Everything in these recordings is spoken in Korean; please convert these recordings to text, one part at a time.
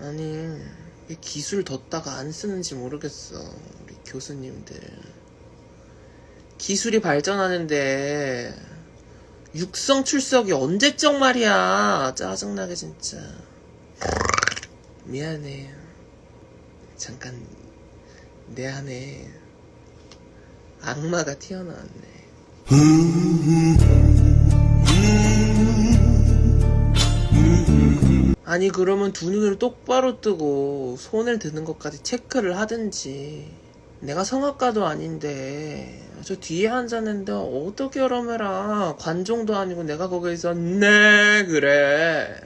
아니 이 기술 뒀다가 안 쓰는지 모르겠어 우리 교수님들. 기술이 발전하는데 육성 출석이 언제적 말이야. 짜증나게 진짜. 미안해. 잠깐 내 안에 악마가 튀어나왔네 아니 그러면 두 눈을 똑바로 뜨고 손을 드는 것까지 체크를 하든지. 내가 성악가도 아닌데. 저 뒤에 앉았는데 어떻게 여러매라. 관종도 아니고 내가 거기서 네. 그래.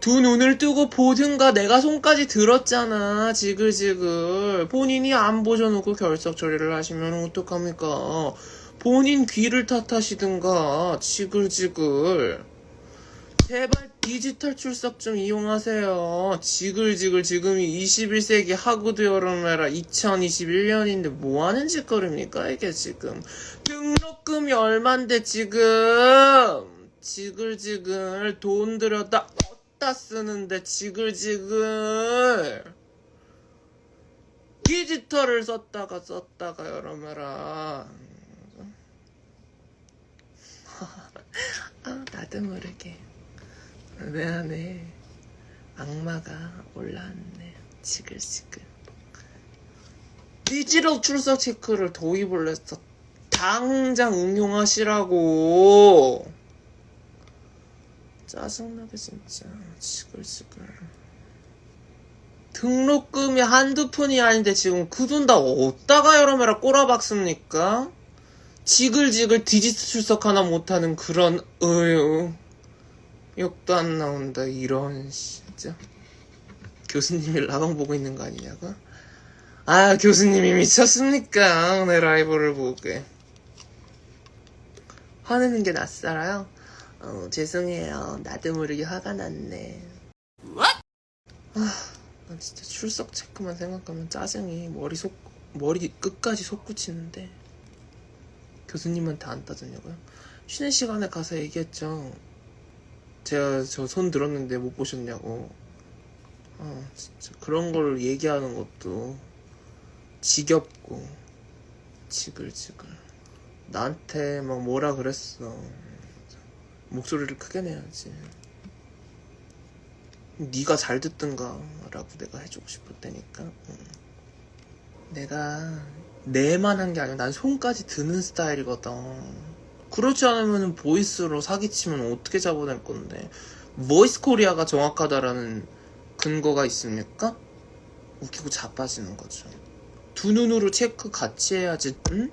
두 눈을 뜨고 보든가. 내가 손까지 들었잖아. 지글지글. 본인이 안 보셔놓고 결석 처리를 하시면 어떡합니까? 본인 귀를 탓하시든가. 지글지글. 제발 디지털 출석 좀 이용하세요. 지글지글 지금이 21세기 하구도 여름에라 2021년인데 뭐 하는 짓거리입니까 이게 지금? 등록금이 얼만데 지금? 지글지글 돈 들였다 어디다 쓰는데 지글지글? 디지털을 썼다가 썼다가 여름에라. 아 나도 모르게 내 안에 악마가 올라왔네. 지글지글. 디지털 출석 체크를 도입을 했어. 당장 응용하시라고. 짜증나게 진짜. 지글지글. 등록금이 한두 푼이 아닌데 지금 그 돈 다 어디다가 여러매라 꼬라박습니까? 지글지글 디지털 출석 하나 못하는 그런 으유. 욕도 안 나온다 이런 진짜. 교수님이 라방 보고 있는 거 아니냐고? 아 교수님이 미쳤습니까? 내 라이브를 보게 화내는 게 낫살아요? 어 죄송해요. 나도 모르게 화가 났네. 아, 난 진짜 출석 체크만 생각하면 짜증이 머리 속 머리 끝까지 솟구치는데. 교수님한테 안 따졌냐고요? 쉬는 시간에 가서 얘기했죠 제가 저 손 들었는데 못 보셨냐고. 아, 진짜 그런 걸 얘기하는 것도 지겹고 지글지글. 나한테 막 뭐라 그랬어. 목소리를 크게 내야지. 네가 잘 듣든가라고 내가 해주고 싶었다니까. 응. 내가 내만 한 게 아니라 난 손까지 드는 스타일이거든. 그렇지 않으면 보이스로 사기치면 어떻게 잡아낼 건데 보이스 코리아가 정확하다라는 근거가 있습니까? 웃기고 자빠지는 거죠 두 눈으로 체크 같이 해야지 응?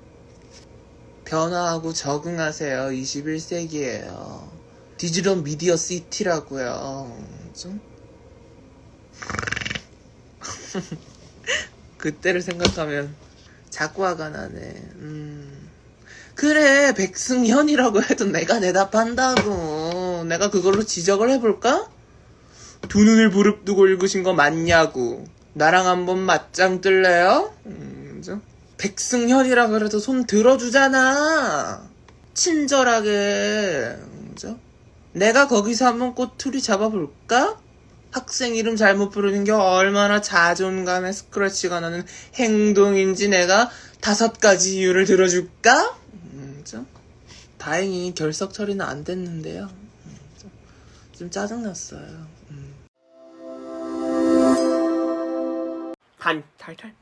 변화하고 적응하세요 21세기에요 디지털 미디어 시티라고요 좀? 그때를 생각하면 자꾸 화가 나네 음. 그래 백승현이라고 해도 내가 대답한다고 내가 그걸로 지적을 해볼까? 두 눈을 부릅뜨고 읽으신 거 맞냐고 나랑 한번 맞짱 뜰래요? 음? 백승현이라 그래도 손 들어주잖아 친절하게 그죠? 내가 거기서 한번 꼬투리 잡아볼까? 학생 이름 잘못 부르는 게 얼마나 자존감에 스크래치가 나는 행동인지 내가 다섯 가지 이유를 들어줄까? 다행히 결석 처리는 안 됐는데요. 음, 좀, 좀 짜증났어요. 음. 한 탈탈.